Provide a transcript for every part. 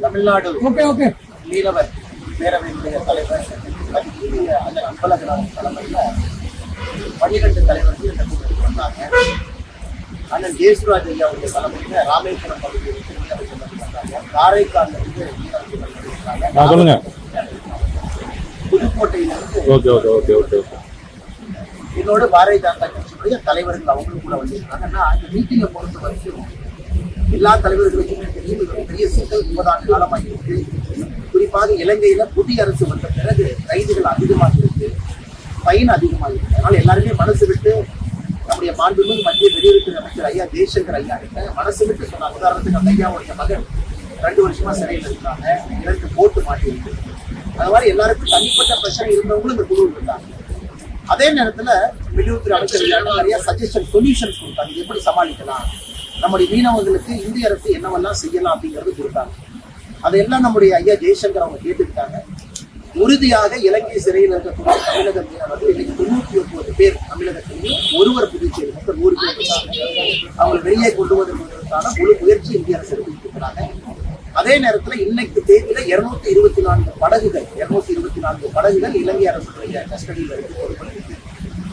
Tamil Nadu okay okay. மீனவர் பேரவையினுடைய தலைவர் இந்திய அந்த அன்பழகனார் தலைமையில் பன்னிரெண்டு தலைவர்கள் இந்த கூட்டத்துக்கு வந்தாங்க. அண்ணன் ஜெயசுராஜ் ஐயா அவருடைய தலைமையில் ராமேஸ்வரம் பகுதியில் இருந்து மீனவர்கள் வந்தாங்க. காரைக்காலில் இருந்து மீனவர்கள் வந்திருக்காங்க சொல்லுங்க. புதுக்கோட்டையிலிருந்து okay okay okay okay okay. என்னோட பாரதிய ஜனதா கட்சியுடைய தலைவர்கள் அவங்களும் கூட வந்திருக்காங்க. ஆனா இந்த மீட்டிங்கை பொறுத்த வரைக்கும் எல்லா தலைவர்களுக்கும் தெரியும் ஒரு பெரிய சிக்கல் முப்பதாண்டு காலமாக இருக்கு குறிப்பாக இலங்கையில புதிய அரசு வந்த பிறகு கைதுகள் அதிகமாக இருக்கு பயன் அதிகமாக இருக்கு. அதனால எல்லாருமே மனசு விட்டு நம்முடைய மாண்புமிகு மத்திய வெளியுறவுத்துறை அமைச்சர் ஐயா ஜெய்சங்கர் ஐயா கிட்ட மனசு விட்டு சொன்னாங்க உதாரணத்துக்கு அந்த ஐயாவுடைய மகன் ரெண்டு வருஷமா சிறையில் இருக்காங்க இதற்கு போட்டு மாட்டியிருக்கு. அது மாதிரி எல்லாருக்கும் தனிப்பட்ட பிரச்சனை இருந்தவங்களும் இந்த குழுவில் இருந்தாங்க. அதே நேரத்துல வெளியுறவுத்துறை அமைச்சர் நிறைய சஜஷன் சொல்யூஷன்ஸ் கொடுத்தாங்க. எப்படி சமாளிக்கலாம்? நம்முடைய மீனவர்களுக்கு இந்திய அரசு என்னவெல்லாம் செய்யலாம் அப்படிங்கிறது கொடுத்தாங்க. அதையெல்லாம் நம்முடைய ஐயா ஜெய்சங்கர் அவங்க கேட்டுக்கிட்டாங்க. உறுதியாக இலங்கை சிறையில் இருக்கக்கூடிய தமிழக மீனவர்கள் இன்னைக்கு தொண்ணூத்தி ஒன்பது பேர் தமிழகத்திலேயும் ஒருவர் புதுச்சேரி மொத்தம் நூறு பேர் இருக்காங்க. அவங்களை வெளியே கொண்டு வருவதற்கான முழு முயற்சி இந்திய அரசு எடுத்துட்டு அதே நேரத்துல இன்னைக்கு தேதியில இருநூத்தி இருபத்தி நான்கு படகுகள் இருநூத்தி இருபத்தி நான்கு படகுகள் இலங்கை அரசுடைய கஸ்டடியில் எடுத்து பொறுப்பில்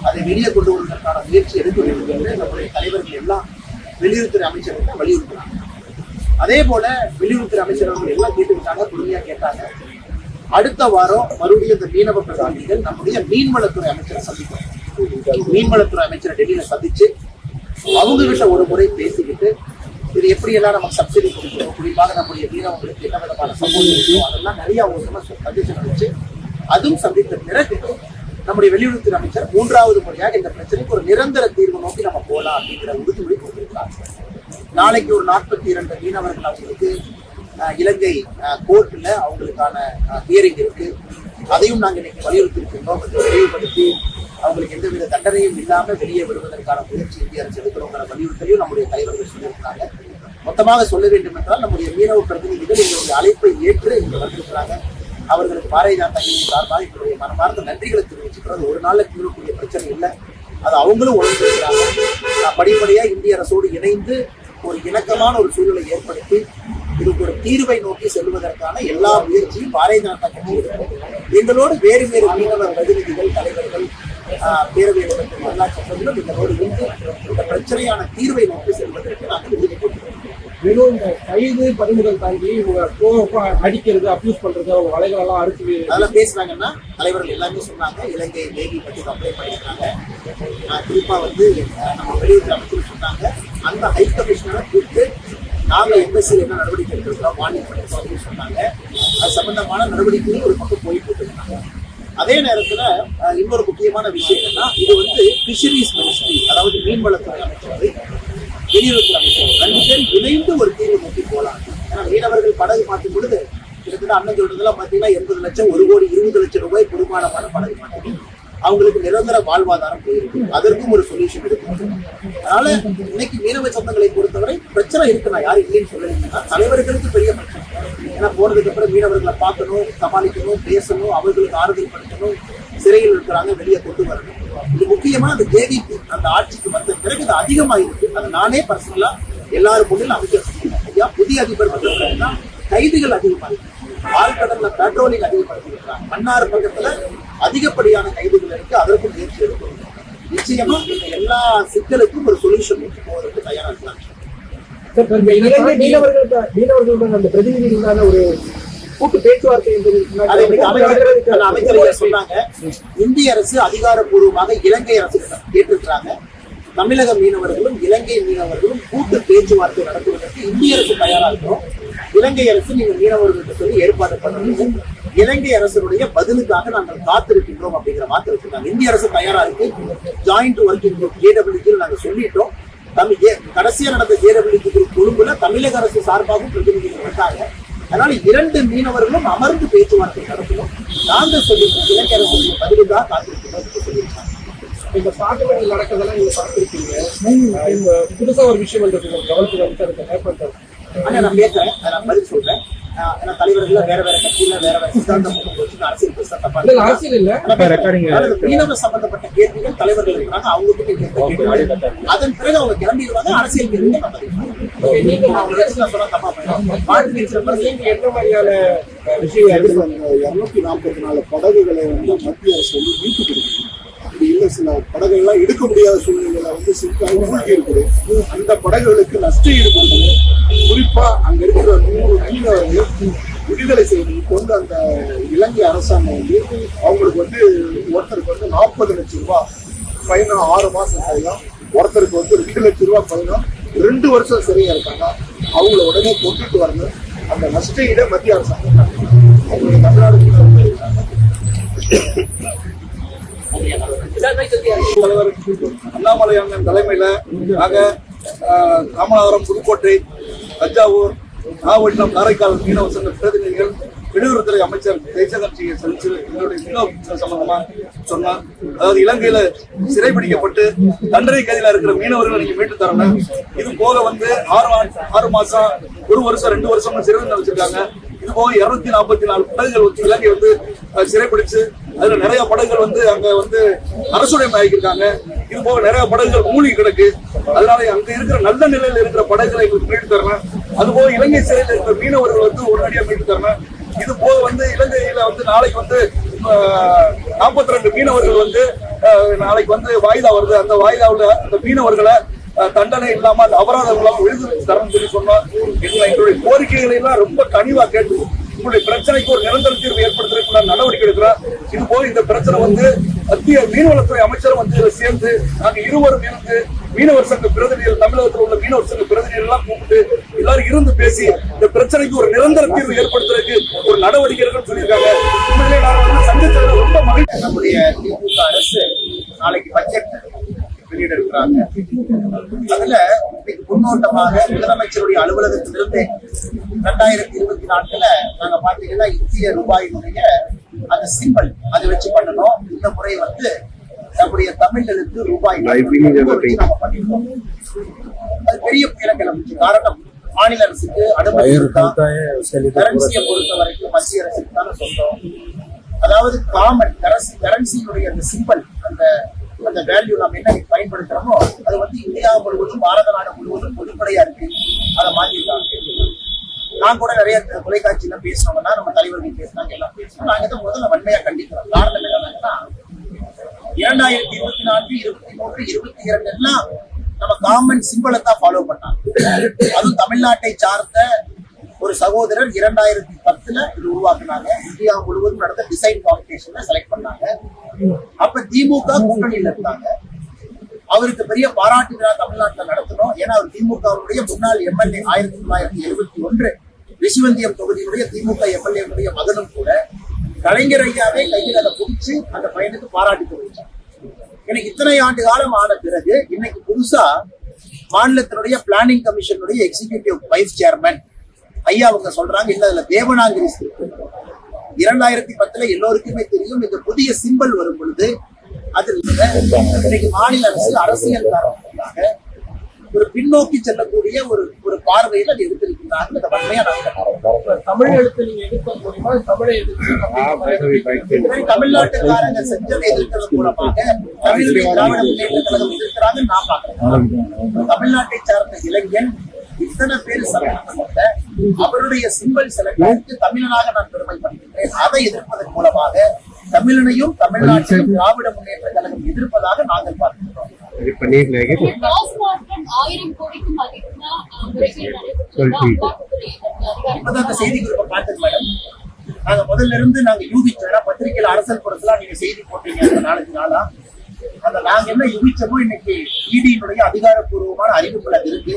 அதை வெளியே கொண்டு வருவதற்கான முயற்சி எடுக்க வேண்டும் என்று நம்முடைய தலைவர்கள் எல்லாம் வெளியுறவுத்துறை தான் வலியுறுத்துகிறாங்க அதே போல வெளியுறவுத்துறை அமைச்சர் அவங்க எல்லாம் கேட்டுக்கிட்டாங்க பொறுமையா கேட்டாங்க. அடுத்த வாரம் மறுபடியும் இந்த மீனவ பிரதானிகள் நம்முடைய மீன்வளத்துறை அமைச்சரை சந்திக்கிறோம் மீன்வளத்துறை அமைச்சரை டெல்லியில சந்திச்சு அவங்க கிட்ட ஒரு முறை பேசிக்கிட்டு இது எப்படி எல்லாம் நமக்கு சப்சிடி கொடுக்கணும்? குறிப்பாக நம்முடைய மீனவங்களுக்கு என்ன விதமான சப்போர்ட் அதெல்லாம் நிறைய அவங்க சஜஷன் வச்சு அதுவும் சந்தித்த பிறகு நம்முடைய வெளியுறவுத்துறை அமைச்சர் மூன்றாவது முறையாக இந்த பிரச்சனைக்கு ஒரு நிரந்தர தீர்வு நோக்கி நம்ம போகலாம் அப்படிங்கிற உறுதிமொழி கொடுத்திருக்கிறார். நாளைக்கு ஒரு நாற்பத்தி இரண்டு மீனவர்கள் அவங்களுக்கு இலங்கை கோர்ட்டில் அவங்களுக்கான ஹியரிங் இருக்கு. அதையும் நாங்கள் இன்னைக்கு வலியுறுத்திருக்கின்றோம் அதை விரைவுபடுத்தி அவங்களுக்கு எந்தவித தண்டனையும் இல்லாமல் வெளியே வருவதற்கான முயற்சி இந்திய அரசு எடுக்கிறோங்கிற வலியுறுத்தலையும் நம்முடைய தலைவர்கள் சொல்லியிருக்காங்க. மொத்தமாக சொல்ல வேண்டும் என்றால் நம்முடைய மீனவ பிரதிநிதிகள் எங்களுடைய அழைப்பை ஏற்று இங்கே வந்திருக்கிறாங்க. அவர்களுக்கு பாரதிய ஜனதா கட்சி சார்பாக எங்களுடைய மனமார்ந்த நன்றிகளை தெரிவிச்சுக்கிறது ஒரு நாளில் தீரக்கூடிய பிரச்சனை இல்லை. அது அவங்களும் உணர்ந்திருக்கிறாங்க நான் இந்திய அரசோடு இணைந்து ஒரு இணக்கமான ஒரு சூழலை ஏற்படுத்தி இதுக்கு ஒரு தீர்வை நோக்கி செல்வதற்கான எல்லா முயற்சியும் பாரதிய ஜனதா கட்சி இருக்கும் எங்களோடு வேறு வேறு மீனவர் பிரதிநிதிகள் தலைவர்கள் பேரவை எல்லா சட்டங்களும் எங்களோடு இருந்து இந்த பிரச்சனையான தீர்வை நோக்கி செல்வதற்கு நாங்கள் உறுதி வெறும் இந்த கைது பறிமுதல் தாண்டி இவங்க கோவப்பா அடிக்கிறது அப்யூஸ் பண்றது அவங்க வலைகள் எல்லாம் அறுத்து அதெல்லாம் பேசுனாங்கன்னா தலைவர்கள் எல்லாமே சொன்னாங்க. இலங்கை நேவி பற்றி கம்ப்ளைண்ட் பண்ணியிருக்காங்க. குறிப்பா வந்து நம்ம வெளியுறவு அமைச்சர் சொன்னாங்க. அந்த ஹை கமிஷனரை கூப்பிட்டு நாங்க எம்பசி என்ன நடவடிக்கை எடுக்கிறோம் வார்னிங் பண்ணிருக்கோம் அப்படின்னு சொன்னாங்க. அது சம்பந்தமான நடவடிக்கையும் ஒரு பக்கம் போயிட்டு இருக்காங்க. அதே நேரத்துல இன்னொரு முக்கியமான விஷயம் என்னன்னா இது வந்து பிஷரிஸ் மினிஸ்ட்ரி அதாவது மீன்வளத்துறை அமைச்சர் வெளியுறவுத்துறை அமைச்சர் ரெண்டு பேரும் இணைந்து ஒரு தீர்வு நோக்கி போலாம் ஏன்னா மீனவர்கள் படகு மாற்றும் பொழுது கிட்டத்தட்ட அண்ணன் சொல்றதுல பாத்தீங்கன்னா எண்பது லட்சம் ஒரு கோடி இருபது லட்சம் ரூபாய் பெருமானமான படகு மாற்றம். அவங்களுக்கு நிரந்தர வாழ்வாதாரம் போயிருக்கு. அதற்கும் ஒரு சொல்யூஷன் இருக்கு. அதனால இன்னைக்கு மீனவ சொந்தங்களை பொறுத்தவரை பிரச்சனை இருக்கு. நான் யாரும் இல்லைன்னு சொல்லலைங்கன்னா தலைவர்களுக்கு பெரிய பிரச்சனை. ஏன்னா போனதுக்கு அப்புறம் மீனவர்களை பார்க்கணும் சமாளிக்கணும் பேசணும் அவர்களுக்கு ஆறுதல் படுத்தணும் சிறையில் இருக்கிறாங்க வெளியே கொண்டு வரணும். இது முக்கியமா அந்த ஜேவிபி அந்த ஆட்சிக்கு வந்த பிறகு இது அதிகமாயிருக்கு. அதை நானே பர்சனலா எல்லாரும் முன்னில் அமைச்சர். ஐயா புதிய அதிபர் வந்த பிறகுதான் கைதுகள் அதிகமாயிருக்கு. ஆழ்கடல்ல பெட்ரோலிங் அதிகப்படுத்திருக்கிறாங்க மன்னார் பக்கத்துல அதிகப்படியான கைதுகள் இருக்கு. அதற்கும் முயற்சி எடுக்கணும். நிச்சயமா இந்த எல்லா சிக்கலுக்கும் ஒரு சொல்யூஷன் போவதற்கு தயாரா இருக்காங்க. இலங்கை மீனவர்களுக்கு மீனவர்களுடன் அந்த பிரதிநிதிகளான ஒரு கூட்டு பேச்சுவார்த்தை என்பது அமைச்சர் சொன்னாங்க. இந்திய அரசு அதிகாரப்பூர்வமாக இலங்கை அரசு கேட்டிருக்கிறாங்க. தமிழக மீனவர்களும் இலங்கை மீனவர்களும் கூட்டு பேச்சுவார்த்தை நடத்துவதற்கு இந்திய அரசு தயாரா இருக்கிறோம். இலங்கை அரசு நீங்க மீனவர்களுக்கு சொல்லி ஏற்பாடு பண்ணுங்க. இலங்கை அரசுடைய பதிலுக்காக நாங்கள் காத்திருக்கின்றோம் அப்படிங்கிற வார்த்தை வச்சிருக்காங்க. இந்திய அரசு தயாரா இருக்கு. ஜாயிண்ட் ஒர்க்கிங் குரூப் ஏடபிள்யூ நாங்க சொல்லிட்டோம். தமிழ் கடைசியா நடந்த ஜேடபிள்யூ குரூப் கொழும்புல தமிழக அரசு சார்பாகவும் பிரதிநிதிகள் வந்தாங்க. அதனால இரண்டு மீனவர்களும் அமர்ந்து பேச்சுவார்த்தை நடத்தணும் நாங்கள் சொல்லியிருக்கோம் இலங்கை அரசுடைய பதிலுக்காக காத்திருக்கிறோம் என்று சொல்லியிருக்காங்க. இந்த பாட்டுமணி நடக்கிறதெல்லாம் நீங்க பார்த்திருப்பீங்க. அஹ் இப்ப புதுசா ஒரு விஷயம் வந்திருக்கு. கவனத்துக்கு வந்து ஆனா நான் கேட்கறேன். அதை நான் பதில் சொல்றேன். ஏன்னா தலைவர்கள் வேற வேற கட்சியில வேற வேற சித்தாந்தம் அரசியல் பேச தப்பா இல்ல அரசியல் இல்ல. சம்பந்தப்பட்ட கேள்விகள் தலைவர்கள் இருக்கிறாங்க அவங்க கிட்ட. அதன் பிறகு அவங்க கிளம்பிடுவாங்க அரசியல் கேள்விகள் இருநூத்தி நாற்பத்தி நாலு படகுகளை வந்து மத்திய அரசு வந்து மீட்டு கொடுக்குது? அப்படி இல்லை சில படகுகள்லாம் எடுக்க முடியாத சூழ்நிலையில வந்து சிக்காய் மூழ்கி இருக்குது. அந்த படகுகளுக்கு நஷ்ட ஈடு குறிப்பா அங்க இருக்கிற நூறு மீனவர்கள் விடுதலை செய்து வந்து அந்த இலங்கை அரசாங்கம் வந்து அவங்களுக்கு வந்து ஒருத்தருக்கு வந்து நாற்பது லட்சம் ரூபாய் ஃபைனும் ஆறு மாசம் சிறையும் ஒருத்தருக்கு வந்து ரெண்டு லட்சம் ரூபாய் ஃபைனும் ரெண்டு வருஷம் சரியா இருக்காங்க. அவங்கள உடனே கொண்டுட்டு வரணும். அந்த நஷ்ட மத்திய அரசாங்கம் அவங்களுக்கு தமிழ்நாடு தலைவர் அண்ணாமலை அண்ணன் தலைமையில நாங்க ராமநாதபுரம் புதுக்கோட்டை தஞ்சாவூர் மாவட்டம் காரைக்கால் மீனவ சங்க பிரதிநிதிகள் வெளியுறவுத்துறை அமைச்சர் ஜெய்சங்கர் சந்திச்சு எங்களுடைய மீனவ சம்பந்தமா சொன்னார். அதாவது இலங்கையில சிறைபிடிக்கப்பட்டு தண்டனை கைதில இருக்கிற மீனவர்கள் நீங்க மீட்டு தரணும் இது போக வந்து ஆறு ஆறு மாசம் ஒரு வருஷம் ரெண்டு வருஷம் சிறை வச்சிருக்காங்க. இது போக இருநூத்தி நாற்பத்தி நாலு படகுகள் வந்து இலங்கை வந்து சிறைப்பிடிச்சு அதுல நிறைய படகுகள் வந்து அங்க வந்து அரசுடைமை ஆகியிருக்காங்க இது போக நிறைய படகுகள் மூழ்கி கிடக்கு. அதனால அங்க இருக்கிற நல்ல நிலையில இருக்கிற படகுகளை எங்களுக்கு மீட்டு தரணும் அதுபோக இலங்கை சிறையில் இருக்கிற மீனவர்கள் வந்து உடனடியாக மீட்டு தரணும் இது போக வந்து இலங்கையில வந்து நாளைக்கு வந்து நாற்பத்தி ரெண்டு மீனவர்கள் வந்து நாளைக்கு வந்து வாய்தா வருது. அந்த வாய்தாவில் அந்த மீனவர்களை தண்டனை இல்லாம அந்த அபராதம் இல்லாம விடுதலை தரணும் சொல்லி சொன்னோம். எங்களுடைய கோரிக்கைகளை எல்லாம் ரொம்ப கனிவா கேட்டு உங்களுடைய பிரச்சனைக்கு ஒரு நிரந்தர தீர்வு ஏற்படுத்துறதுக்குள்ள நடவடிக்கை எடுக்கிறோம். இது போக இந்த பிரச்சனை வந்து மத்திய மீன்வளத்துறை அமைச்சரும் வந்து சேர்ந்து நாங்கள் இருவரும் இருந்து மீனவர் சங்க பிரதிநிதிகள் தமிழகத்தில் உள்ள மீனவர் சங்க பிரதிநிதிகள் எல்லாம் கூப்பிட்டு எல்லாரும் இருந்து பேசி இந்த பிரச்சனைக்கு ஒரு நிரந்தர தீர்வு ஏற்படுத்துறதுக்கு ஒரு நடவடிக்கை எடுக்கணும்னு சொல்லியிருக்காங்க. உண்மையிலே நான் வந்து சந்திச்சதுல ரொம்ப மகிழ்ச்சி. நம்முடைய திமுக அரசு நாளைக்கு பட்ஜெட் வெளியிட இருக்கிறாங்க. அதுல முன்னோட்டமாக முதலமைச்சருடைய அலுவலகத்திலிருந்து ரெண்டாயிரத்தி இருபத்தி நாலுல நாங்க பாத்தீங்கன்னா இந்திய ரூபாயினுடைய அந்த சிம்பிள் அதை வச்சு பண்ணணும். இந்த முறை வந்து நம்முடைய தமிழர்களுக்கு ரூபாய் பெரிய புயல கிளம்பிச்சு காரணம் மாநில அரசுக்கு அனுமதி கரன்சியை பொறுத்த வரைக்கும் மத்திய அரசுக்கு தானே சொந்தம். அதாவது காமன் கரன்சி கரன்சியினுடைய அந்த சிம்பல் அந்த அந்த வேல்யூ நம்ம என்ன பயன்படுத்துறோமோ அது வந்து இந்தியா முழுவதும் பாரத நாடு முழுவதும் பொதுப்படையா இருக்கு. அதை மாத்திருக்காங்க நான் கூட நிறைய தொலைக்காட்சியில பேசினோம்னா நம்ம தலைவர்கள் பேசினாங்க எல்லாம் பேசணும் நாங்க இதை முதல்ல வன்மையா கண்டிக்கிறோம். காரணம் என்னன்னா இரண்டாயிரத்தி இருபத்தி நான்கு இருபத்தி மூன்று இருபத்தி இரண்டு எல்லாம் நம்ம காமன் சிம்பிளை தான் ஃபாலோ பண்ணாங்க அதுவும் தமிழ்நாட்டை சார்ந்த ஒரு சகோதரர் இரண்டாயிரத்தி பத்துல இது உருவாக்குனாங்க. இந்தியா முழுவதும் நடந்த டிசைன் காம்படிஷன்ல செலக்ட் பண்ணாங்க. அப்ப திமுக கூட்டணியில இருந்தாங்க. அவருக்கு பெரிய பாராட்டு விழா தமிழ்நாட்டுல நடத்தணும். ஏன்னா அவர் திமுகவுடைய முன்னாள் எம்எல்ஏ ஆயிரத்தி தொள்ளாயிரத்தி எழுபத்தி ஒன்று ரிஷிவந்தியம் தொகுதியினுடைய திமுக எம்எல்ஏனுடைய மகனும் கூட கலைஞர் ஐயாவே கையில் அதை பிடிச்சு அந்த பையனுக்கு பாராட்டி தெரிவிச்சார் எனக்கு இத்தனை ஆண்டு காலம் ஆன பிறகு இன்னைக்கு புதுசா மாநிலத்தினுடைய பிளானிங் கமிஷனுடைய எக்ஸிகியூட்டிவ் வைஸ் சேர்மன் ஐயா அவங்க சொல்றாங்க இல்ல அதுல தேவனாங்கிரி இரண்டாயிரத்தி பத்துல எல்லோருக்குமே தெரியும் இந்த புதிய சிம்பல் வரும் பொழுது அதில் இன்னைக்கு மாநில அரசு அரசியல் காரணமாக ஒரு பின்னோக்கி செல்லக்கூடிய ஒரு ஒரு பார்வையில் அது எடுத்திருக்கிறாங்க இந்த வன்மையா நாங்கள் தமிழ் எழுத்து நீங்க எதிர்க்க முடியுமா? தமிழை எதிர்த்து இதுவரை தமிழ்நாட்டுக்காரங்க செஞ்சதை எதிர்க்கிறது மூலமாக தமிழக திராவிட முன்னேற்ற கழகம் நான் பாக்குறேன் தமிழ்நாட்டை சார்ந்த இளைஞன் இத்தனை பேர் சம்பந்தப்பட்ட அவருடைய சிம்பல் சில தமிழனாக நான் பெருமைப்படுகின்றேன் அதை எதிர்ப்பதன் மூலமாக தமிழனையும் தமிழ்நாட்டையும் திராவிட முன்னேற்ற கழகம் எதிர்ப்பதாக நாங்கள் பார்க்கிறோம். அதிகாரிகள் இப்பதான் அந்த செய்தி குறிப்பை பார்த்தது மேடம். நாங்க முதல்ல இருந்து நாங்க யூகிச்சோம் ஏன்னா பத்திரிகையில அரசல் புறத்துலாம் நீங்க செய்தி போட்டீங்க அந்த நாலஞ்சு நாளா. அந்த நாங்க என்ன யூகிச்சோமோ இன்னைக்கு இடியினுடைய அதிகாரப்பூர்வமான அறிவிப்புல அது இருக்கு.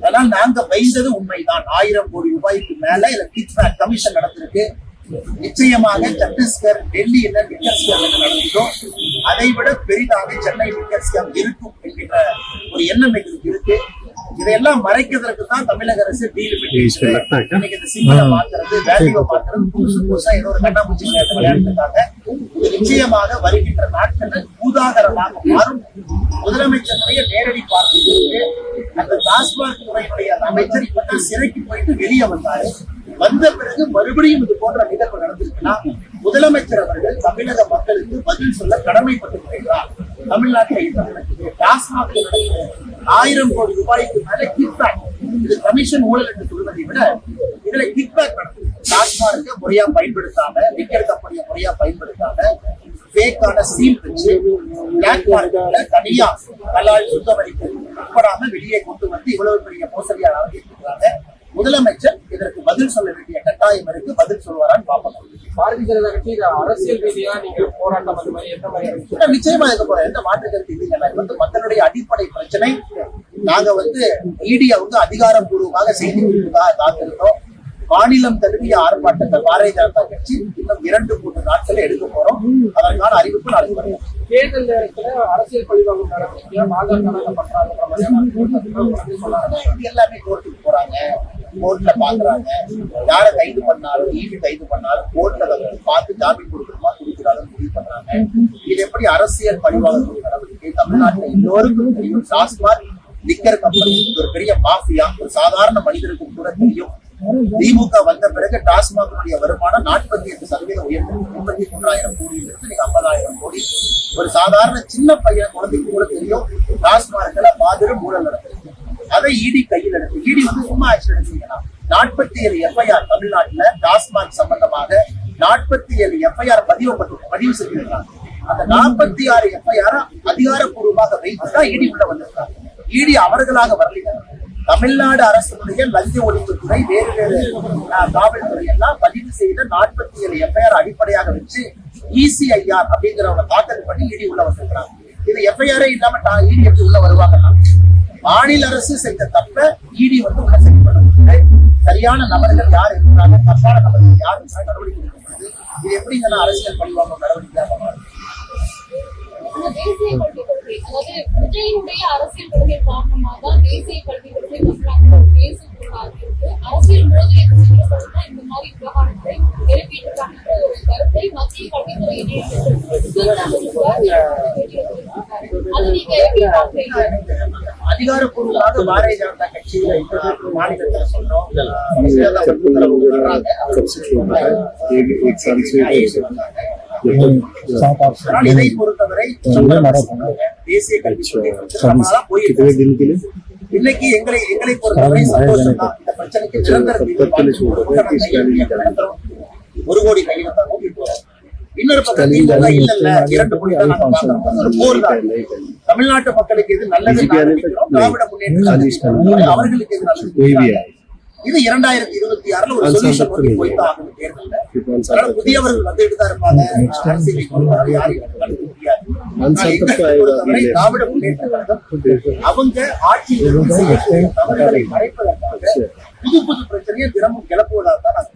அதனால நாங்க வைந்தது உண்மைதான். ஆயிரம் கோடி ரூபாய்க்கு மேல இதுல கிட்பேக் கமிஷன் நடந்திருக்கு. நிச்சயமாக சத்தீஸ்கர் டெல்லி என்ன லிக்கர் ஸ்கேம் நடந்ததோ அதை விட பெரிதாக சென்னை லிக்கர் ஸ்கேம் இருக்கும் என்கின்ற ஒரு எண்ணம் எங்களுக்கு இருக்கு. இதையெல்லாம் மறைக்கிறதுக்கு தான் தமிழக அரசு இன்னைக்கு இந்த சிம்பிளை மாத்துறது வேல்யூவை மாத்துறது புதுசு புதுசா ஏதோ ஒரு கண்ணாமூச்சி விளையாட்டு விளையாட்டுக்காக நிச்சயமாக வருகின்ற நாட்களில் பூதாகரமாக மாறும். முதலமைச்சருடைய நேரடி பார்வையிலிருந்து அந்த டாஸ்மாக் துறையினுடைய அமைச்சர் இப்பதான் சிறைக்கு போயிட்டு வெளியே வந்தாரு. வந்த பிறகு மறுபடியும் இது போன்ற நிகழ்வு நடந்திருக்குன்னா முதலமைச்சர் அவர்கள் தமிழக மக்களுக்கு பதில் சொல்ல கடமைப்பட்டிருக்கிறார் தமிழ்நாட்டில் நடக்குது டாஸ்மாக் ஆயிரம் கோடி ரூபாய்க்கு மேல கிக்பேக் இது கமிஷன் ஊழல் என்று சொல்வதை விட இதுல கிக்பேக் நடக்குது. டாஸ்மார்க்கு முறையா பயன்படுத்தாம லிக்கர் முறையா பயன்படுத்தாம ஃபேக்கான சீல் வச்சு பிளாக் மார்க்கெட்ல தனியா கல்லால் சுத்தமளிப்பு உட்படாம வெளியே கொண்டு வந்து இவ்வளவு பெரிய மோசடியாக இருக்கிறாங்க முதலமைச்சர் பதில் சொல்ல வேண்டிய கட்டாயம் இருக்கு. பதில் சொல்வாரான்னு பார்ப்போம். பாரதிய ஜனதா கட்சி அரசியல் ரீதியா நீங்க போராட்டம் அந்த மாதிரி எந்த மாதிரி நிச்சயமா இருக்க போற எந்த மாற்று கருத்து இல்லைங்க வந்து மக்களுடைய அடிப்படை பிரச்சனை. நாங்க வந்து மீடியாவுக்கு அதிகாரப்பூர்வமாக செய்தி கொடுத்ததாக காத்திருந்தோம் மாநிலம் தழுவிய ஆர்ப்பாட்டத்தை பாரதிய ஜனதா கட்சி இன்னும் இரண்டு மூன்று நாட்கள் எடுக்க போறோம். அதற்கான அறிவிப்பு நாளைக்கு வரும். தேர்தல் நேரத்துல அரசியல் பழிவாங்கும் இது எல்லாமே கோர்ட்டுக்கு போறாங்க. கோர்ட்ல பாக்குறாங்க. யாரை கைது பண்ணாலும் ஈவி கைது பண்ணாலும் கோர்ட்ல வந்து பார்த்து ஜாமீன் கொடுக்கணுமா கொடுக்கிறாங்க முடிவு பண்றாங்க. இது எப்படி அரசியல் பழிவாங்கக்கூடிய நடவடிக்கை? தமிழ்நாட்டில் எல்லோருக்கும் தெரியும். டாஸ்மாக் லிக்கர் கம்பெனி ஒரு பெரிய மாஃபியா ஒரு சாதாரண மனிதருக்கு கூட தெரியும். திமுக வந்த பிறகு டாஸ்மாகனுடைய வருமானம் நாற்பத்தி எட்டு சதவீதம் உயர்ந்து முப்பத்தி மூன்றாயிரம் கோடியிலிருந்து நீங்க ஐம்பதாயிரம் கோடி. ஒரு சாதாரண சின்ன பையன் குழந்தைக்கு கூட தெரியும். டாஸ்மார்க்ல மாதிரி ஊழல் அதை இடி கையில் எடுத்து இடி வந்து சும்மா ஆக்ஷன் எடுத்தீங்கன்னா நாற்பத்தி ஏழு எஃப்ஐஆர் தமிழ்நாட்டுல டாஸ்மாக் சம்பந்தமாக நாற்பத்தி ஏழு எஃப்ஐஆர் பதிவு பதிவு செஞ்சிருக்காங்க. அந்த நாற்பத்தி ஆறு எஃப்ஐஆர் அதிகாரப்பூர்வமாக வைத்துதான் இடி உள்ள வந்திருக்காங்க. இடி அவர்களாக வரலைங்க. தமிழ்நாடு அரசுடைய லஞ்ச ஒழிப்புத்துறை வேறு வேறு காவல்துறை எல்லாம் பதிவு செய்த நாற்பத்தி ஏழு எஃப்ஐஆர் அடிப்படையாக வச்சு இசிஐஆர் அப்படிங்கிறவங்க தாக்கல் பண்ணி இடி உள்ள வந்திருக்கிறாங்க. இது எஃப்ஐஆரே இல்லாம இடி எப்படி உள்ள வருவாங்கன்னா மாநில அரசு செய்த தப்ப இடி வந்து உள்ள சரி சரியான நபர்கள் யார் இருக்கிறாங்க தப்பான நபர்கள் யார் நடவடிக்கை எடுக்கப்படுது இது எப்படி அரசியல் பழிவாங்க நடவடிக்கையாக அரசியல் கொள்கை காரணமாக தான் தேசிய கல்விக் கொள்கை அரசியல் இந்த மாதிரி ஒரு கருத்தை மத்திய கல்வித்துறை அது நீங்க எப்படி பாக்குறீங்க அதிகாரப்பூர்வமாக பாரதிய ஜனதா கட்சியில இப்ப மாநிலத்துல சொல்றோம் அஹ் உத்தரவு வர்றாங்க. एक एक साल से IAS வந்தாங்க. அதனால இதை பொறுத்தவரை சொல்றாங்க, தேசிய கல்விக் கொள்கை வந்து ரொம்ப நாளா போயிட்டு कितने இருக்கு. दिन के लिए இன்னைக்கு எங்களை எங்களை பொறுத்தவரை சந்தோஷம் தான் இந்த பிரச்சனைக்கு நிரந்தர தீர்வு காண்போம். ஒரு கோடி கையெழுத்தாக போறோம் இன்னொரு பக்கம் இல்ல இல்ல இரண்டு மொழி போர் தான். தமிழ்நாட்டு மக்களுக்கு எது நல்லது திராவிட முன்னேற்ற அவர்களுக்கு எது இது இரண்டாயிரத்தி இருபத்தி ஆறுல புதியவர்கள் வந்துட்டு இருப்பாங்க. திராவிட முன்னேற்ற கழகம் அவங்க ஆட்சியில் தவறுகளை மறைப்பதற்காக புது புது பிரச்சனையை தினமும் கிளப்புவதாக தான்